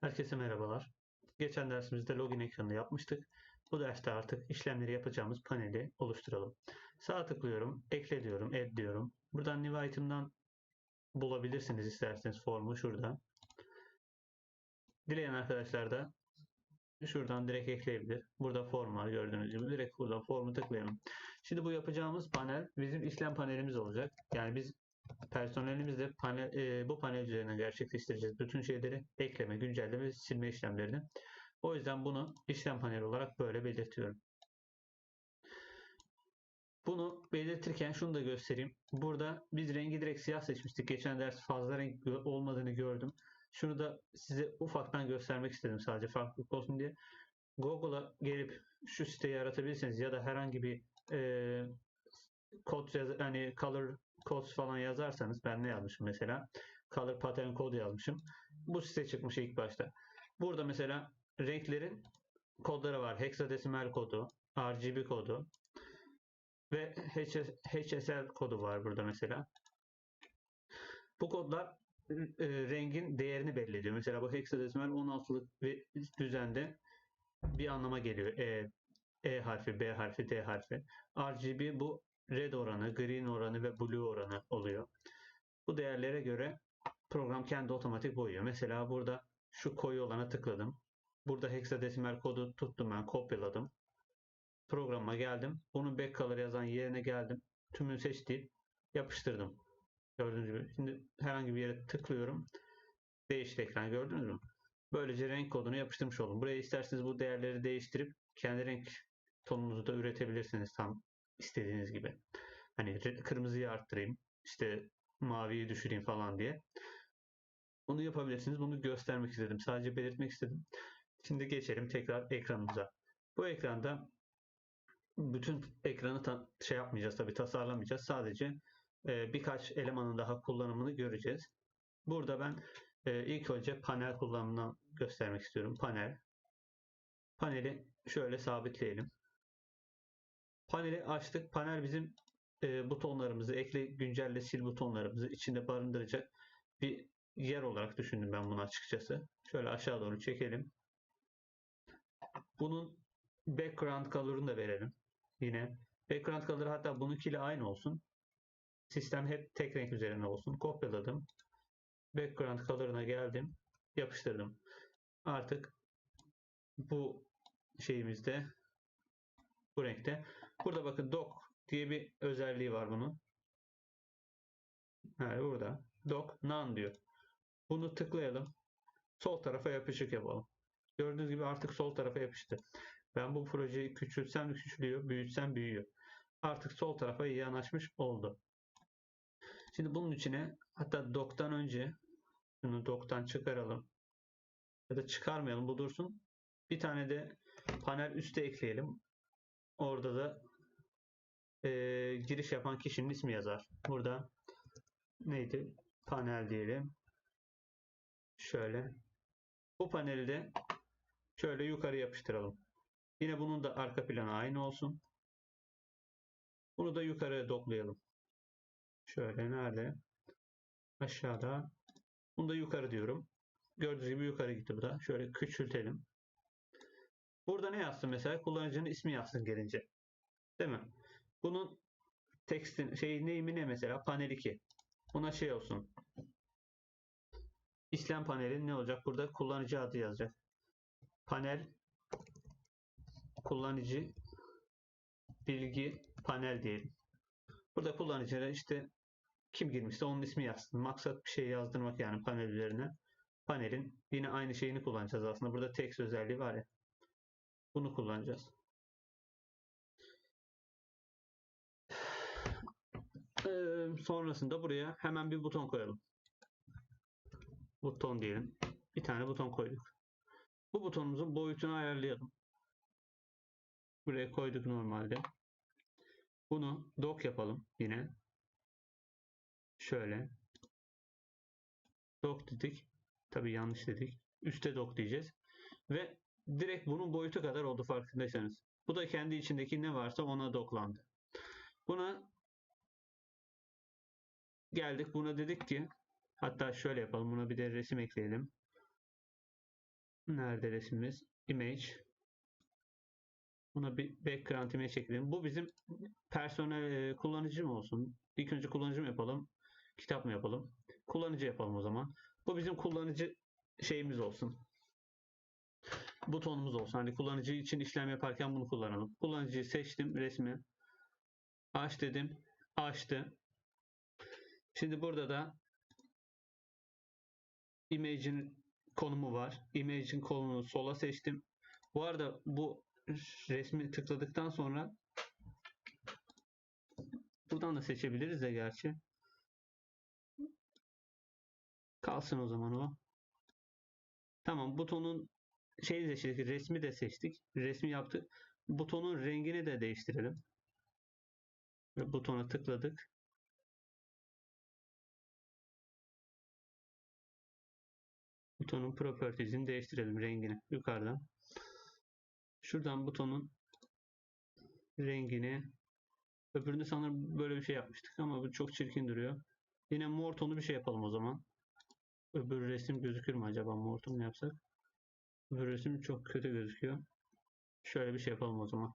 Herkese merhabalar. Geçen dersimizde login ekranını yapmıştık. Bu derste artık işlemleri yapacağımız paneli oluşturalım. Sağ tıklıyorum, ekle diyorum, add diyorum. Buradan new item'dan bulabilirsiniz isterseniz formu şurada. Dileyen arkadaşlar da şuradan direkt ekleyebilir. Burada form var gördüğünüz gibi. Direkt buradan formu tıklayalım. Şimdi bu yapacağımız panel bizim işlem panelimiz olacak. Yani biz personelimizle panel, e, bu panel üzerine gerçekleştireceğiz. Bütün şeyleri ekleme, güncelleme silme işlemlerini. O yüzden bunu işlem paneli olarak böyle belirtiyorum. Bunu belirtirken şunu da göstereyim. Burada biz rengi direkt siyah seçmiştik. Geçen ders fazla renk olmadığını gördüm. Şunu da size ufaktan göstermek istedim sadece farklılık olsun diye. Google'a gelip şu siteyi yaratabilirsiniz ya da herhangi bir e, kod yani color codes falan yazarsanız ben ne yazmışım mesela? Color pattern code yazmışım. Bu site çıkmış ilk başta. Burada mesela renklerin kodları var. Hexadesimal kodu, RGB kodu ve HSL kodu var burada mesela. Bu kodlar e, rengin değerini belli. Mesela bu hexadesimal 16'lık bir düzende bir anlama geliyor. E, E harfi, B harfi, D harfi. RGB bu red oranı, green oranı ve blue oranı oluyor. Bu değerlere göre program kendi otomatik boyuyor. Mesela burada şu koyu olana tıkladım. Burada hexadesimal kodu tuttum ben, kopyaladım. Programa geldim. Bunun back color yazan yerine geldim. Tümünü seçtim. Yapıştırdım. Gördüğünüz gibi. Şimdi herhangi bir yere tıklıyorum. Değişti ekran gördünüz mü? Böylece renk kodunu yapıştırmış oldum. Buraya isterseniz bu değerleri değiştirip kendi renk tonunuzu da üretebilirsiniz tam istediğiniz gibi. Hani kırmızıyı arttırayım, işte maviyi düşüreyim falan diye. Bunu yapabilirsiniz. Bunu göstermek istedim. Sadece belirtmek istedim. Şimdi geçelim tekrar ekranımıza. Bu ekranda bütün ekranı şey yapmayacağız tabii tasarlamayacağız. Sadece e, birkaç elemanın daha kullanımını göreceğiz. Burada ben e, ilk önce panel kullanımını göstermek istiyorum. Panel. Paneli şöyle sabitleyelim. Paneli açtık. Panel bizim e, butonlarımızı, ekle, güncelle, sil butonlarımızı içinde barındıracak bir yer olarak düşündüm ben bunu açıkçası. Şöyle aşağı doğru çekelim. Bunun background color'ını da verelim. Yine background color hatta bununkiyle aynı olsun. Sistem hep tek renk üzerinde olsun. Kopyaladım. Background color'ına geldim. Yapıştırdım. Artık bu şeyimizde bu renkte. Burada bakın dock diye bir özelliği var bunun. Yani burada dock none diyor. Bunu tıklayalım. Sol tarafa yapışık yapalım. Gördüğünüz gibi artık sol tarafa yapıştı. Ben bu projeyi küçültsem küçülüyor, büyütsem büyüyor. Artık sol tarafa yanaşmış oldu. Şimdi bunun içine hatta dock'tan önce bunu dock'tan çıkaralım. Ya da çıkarmayalım bu dursun. Bir tane de panel üste ekleyelim. Orada da e, giriş yapan kişinin ismi yazar. Burada neydi? Panel diyelim. Şöyle. Bu paneli de şöyle yukarı yapıştıralım. Yine bunun da arka planı aynı olsun. Bunu da yukarı doklayalım. Şöyle nerede? Aşağıda. Bunu da yukarı diyorum. Gördüğünüz gibi yukarı gitti bu da. Şöyle küçültelim. Burada ne yazsın mesela? Kullanıcının ismi yazsın gelince. Değil mi? Bunun tekstin şey neyimi ne mesela? Panel 2. Buna şey olsun. İşlem paneli ne olacak? Burada kullanıcı adı yazacak. Panel kullanıcı bilgi panel diyelim. Burada kullanıcıya işte kim girmişse onun ismi yazsın. Maksat bir şey yazdırmak yani panel üzerine. Panelin yine aynı şeyini kullanacağız aslında. Burada text özelliği var ya. Bunu kullanacağız. Sonrasında buraya hemen bir buton koyalım. Buton diyelim. Bir tane buton koyduk. Bu butonumuzun boyutunu ayarlayalım. Buraya koyduk normalde. Bunu dock yapalım yine. Şöyle. Dock dedik. Tabi yanlış dedik. Üste dock diyeceğiz. Ve direkt bunun boyutu kadar oldu farkındaysanız. Bu da kendi içindeki ne varsa ona doklandı. Buna geldik. Buna dedik ki hatta şöyle yapalım. Buna bir de resim ekleyelim. Nerede resmimiz? Image. Buna bir background image çekelim. Bu bizim personel e, kullanıcı mı olsun? İlk önce kullanıcı mı yapalım? Kitap mı yapalım? Kullanıcı yapalım o zaman. Bu bizim kullanıcı şeyimiz olsun. Butonumuz olsun. Hani kullanıcı için işlem yaparken bunu kullanalım. Kullanıcıyı seçtim resmi. Aç dedim. Açtı. Şimdi burada da image'in konumu var. Image'in konumunu sola seçtim. Bu arada bu resmi tıkladıktan sonra buradan da seçebiliriz de gerçi. Kalsın o zaman o. Tamam butonun şeyi seçtik. Resmi de seçtik. Resmi yaptık. Butonun rengini de değiştirelim. Butona tıkladık. Butonun properties'ini değiştirelim rengini yukarıdan. Şuradan butonun rengini öbüründe sanırım böyle bir şey yapmıştık ama bu çok çirkin duruyor. Yine mor tonu bir şey yapalım o zaman. Öbür resim gözükür mü acaba mor tonu yapsak? Öbür resim çok kötü gözüküyor. Şöyle bir şey yapalım o zaman.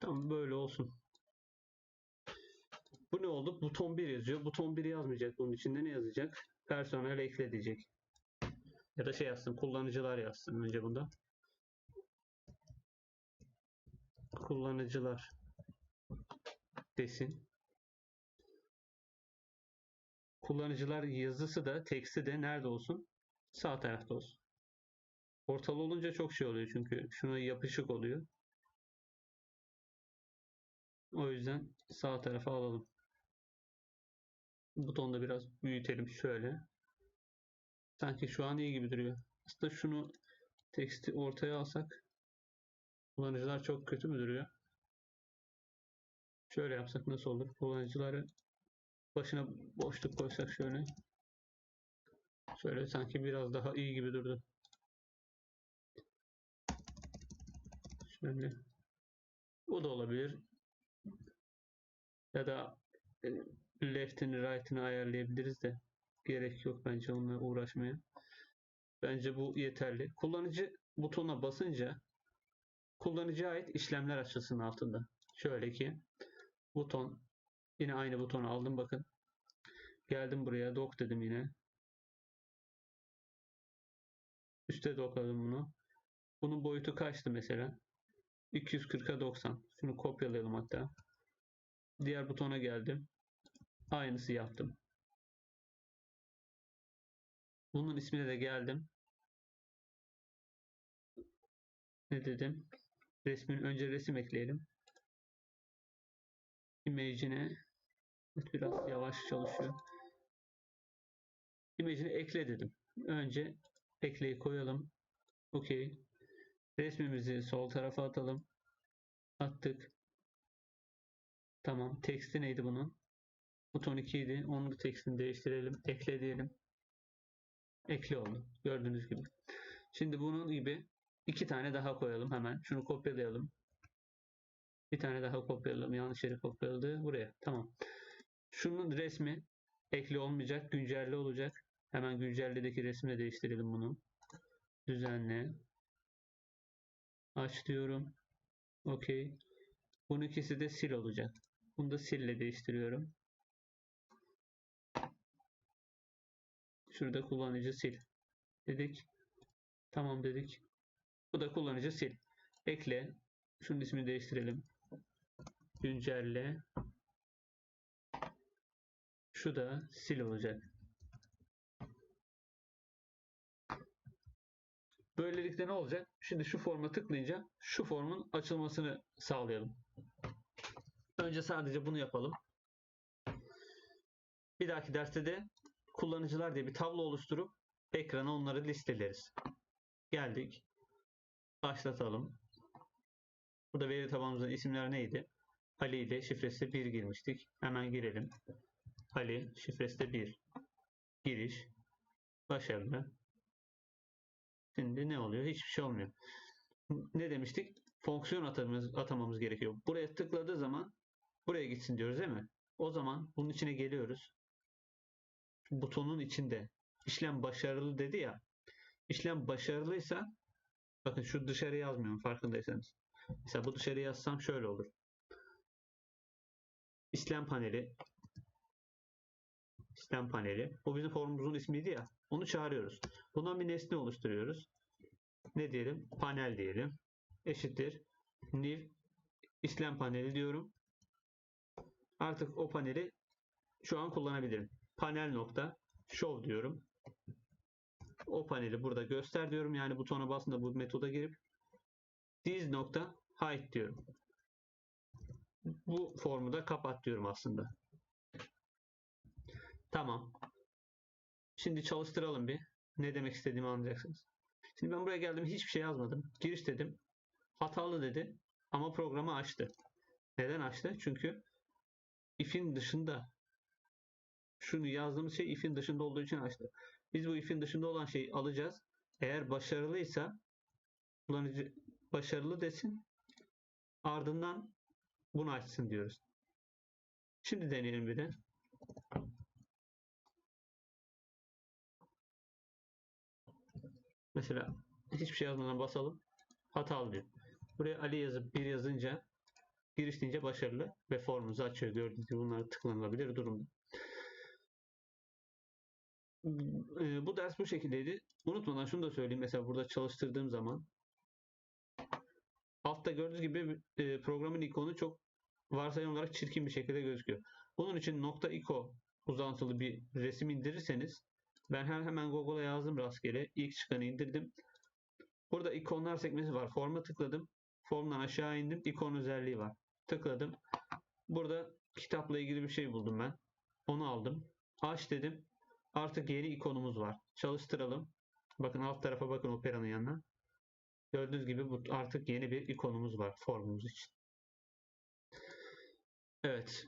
Tamam böyle olsun. Bu ne oldu? Buton 1 yazıyor. Buton 1 yazmayacak. Bunun içinde ne yazacak? Personel ekle diyecek. Ya da şey yazsın. Kullanıcılar yazsın önce bunda. Kullanıcılar desin. Kullanıcılar yazısı da teksti de nerede olsun? Sağ tarafta olsun. Ortalı olunca çok şey oluyor çünkü şuna yapışık oluyor. O yüzden sağ tarafa alalım. Butonu da biraz büyütelim şöyle. Sanki şu an iyi gibi duruyor. Aslında şunu teksti ortaya alsak kullanıcılar çok kötü mü duruyor? Şöyle yapsak nasıl olur? Kullanıcıları başına boşluk koysak şöyle. Şöyle sanki biraz daha iyi gibi durdu. Şöyle. O da olabilir. Ya da e, left'ini right'ini ayarlayabiliriz de gerek yok bence onunla uğraşmaya. Bence bu yeterli. Kullanıcı butona basınca kullanıcıya ait işlemler açılsın altında. Şöyle ki buton yine aynı butonu aldım bakın. Geldim buraya dock dedim yine. Üste dockladım bunu. Bunun boyutu kaçtı mesela? 240'a 90. Şunu kopyalayalım hatta. Diğer butona geldim. Aynısı yaptım. Bunun ismine de geldim. Ne dedim? Resmin önce resim ekleyelim. Image'ine biraz yavaş çalışıyor. Image'ini ekle dedim. Önce ekleyi koyalım. Okey. Resmimizi sol tarafa atalım. Attık. Tamam. Teksti neydi bunun? Buton 2 idi. Onun tekstini değiştirelim. Ekle diyelim. Ekle oldu. Gördüğünüz gibi. Şimdi bunun gibi iki tane daha koyalım hemen. Şunu kopyalayalım. Bir tane daha kopyalayalım. Yanlış yere kopyaladı. Buraya. Tamam. Şunun resmi ekli olmayacak. Güncelli olacak. Hemen güncelledeki resmini değiştirelim bunu. Düzenle. Aç diyorum. Okey. Bunun ikisi de sil olacak. Bunu da sille değiştiriyorum. Şurada kullanıcı sil dedik. Tamam dedik. Bu da kullanıcı sil. Ekle. Şunun ismini değiştirelim. Güncelle. Şu da sil olacak. Böylelikle ne olacak? Şimdi şu forma tıklayınca şu formun açılmasını sağlayalım. Önce sadece bunu yapalım. Bir dahaki derste de kullanıcılar diye bir tablo oluşturup ekrana onları listeleriz. Geldik. Başlatalım. Burada veri tabanımızın isimler neydi? Ali ile şifresi 1 girmiştik. Hemen girelim. Ali şifresi de 1. Giriş. Başarılı. Şimdi ne oluyor? Hiçbir şey olmuyor. Ne demiştik? Fonksiyon atamamız, atamamız gerekiyor. Buraya tıkladığı zaman buraya gitsin diyoruz değil mi? O zaman bunun içine geliyoruz. Butonun içinde işlem başarılı dedi ya. İşlem başarılıysa bakın şu dışarı yazmıyorum farkındaysanız. Mesela bu dışarı yazsam şöyle olur. İşlem paneli İşlem paneli. Bu bizim formumuzun ismiydi ya. Onu çağırıyoruz. Bundan bir nesne oluşturuyoruz. Ne diyelim? Panel diyelim. Eşittir. New işlem paneli diyorum. Artık o paneli şu an kullanabilirim. Panel nokta show diyorum. O paneli burada göster diyorum. Yani butona basında bu metoda girip this nokta hide diyorum. Bu formu da kapat diyorum aslında. Tamam. Şimdi çalıştıralım bir. Ne demek istediğimi anlayacaksınız. Şimdi ben buraya geldim hiçbir şey yazmadım. Giriş dedim. Hatalı dedi. Ama programı açtı. Neden açtı? Çünkü if'in dışında şunu yazdığımız şey if'in dışında olduğu için açtı. Biz bu if'in dışında olan şeyi alacağız. Eğer başarılıysa kullanıcı başarılı desin. Ardından bunu açsın diyoruz. Şimdi deneyelim bir de. Mesela hiçbir şey yazmadan basalım. Hatalı diyor. Buraya Ali yazıp bir yazınca giriş başarılı ve formumuzu açıyor. Gördüğünüz gibi bunlar tıklanılabilir durumda. Ee, bu ders bu şekildeydi. Unutmadan şunu da söyleyeyim. Mesela burada çalıştırdığım zaman altta gördüğünüz gibi e, programın ikonu çok varsayım olarak çirkin bir şekilde gözüküyor. Bunun için nokta iko uzantılı bir resim indirirseniz ben hemen Google'a yazdım rastgele. İlk çıkanı indirdim. Burada ikonlar sekmesi var. Forma tıkladım. Formdan aşağı indim. İkon özelliği var. Tıkladım. Burada kitapla ilgili bir şey buldum ben. Onu aldım. Aç dedim. Artık yeni ikonumuz var. Çalıştıralım. Bakın alt tarafa bakın operanın yanına. Gördüğünüz gibi bu artık yeni bir ikonumuz var formumuz için. Evet.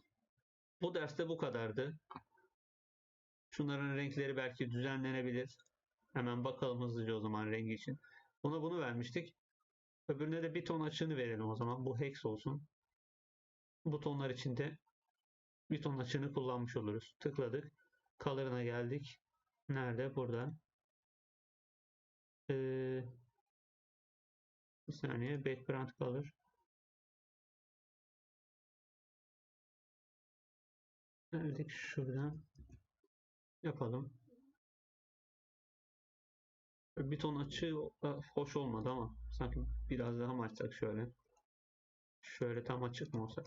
Bu derste bu kadardı. Şunların renkleri belki düzenlenebilir. Hemen bakalım hızlıca o zaman rengi için. Buna bunu vermiştik. Öbürüne de bir ton açığını verelim o zaman. Bu hex olsun. Butonlar içinde bir ton açığını kullanmış oluruz. Tıkladık. Color'ına geldik. Nerede? Burada. Ee, bir saniye. Background color. Geldik şuradan yapalım. Bir ton açığı hoş olmadı ama sanki biraz daha mı açsak şöyle. Şöyle tam açık mı olsa?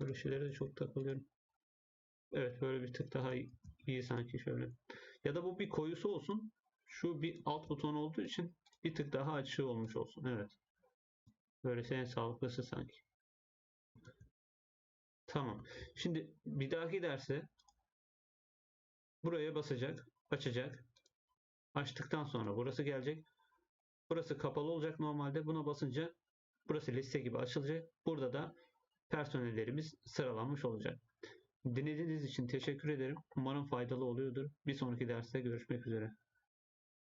Böyle şeylere de çok takılıyorum. Evet böyle bir tık daha iyi sanki şöyle. Ya da bu bir koyusu olsun. Şu bir alt buton olduğu için bir tık daha açığı olmuş olsun. Evet. Böylesi en sağlıklısı sanki. Tamam. Şimdi bir dahaki derse buraya basacak, açacak. Açtıktan sonra burası gelecek. Burası kapalı olacak normalde. Buna basınca burası liste gibi açılacak. Burada da personellerimiz sıralanmış olacak. Dinlediğiniz için teşekkür ederim. Umarım faydalı oluyordur. Bir sonraki derste görüşmek üzere.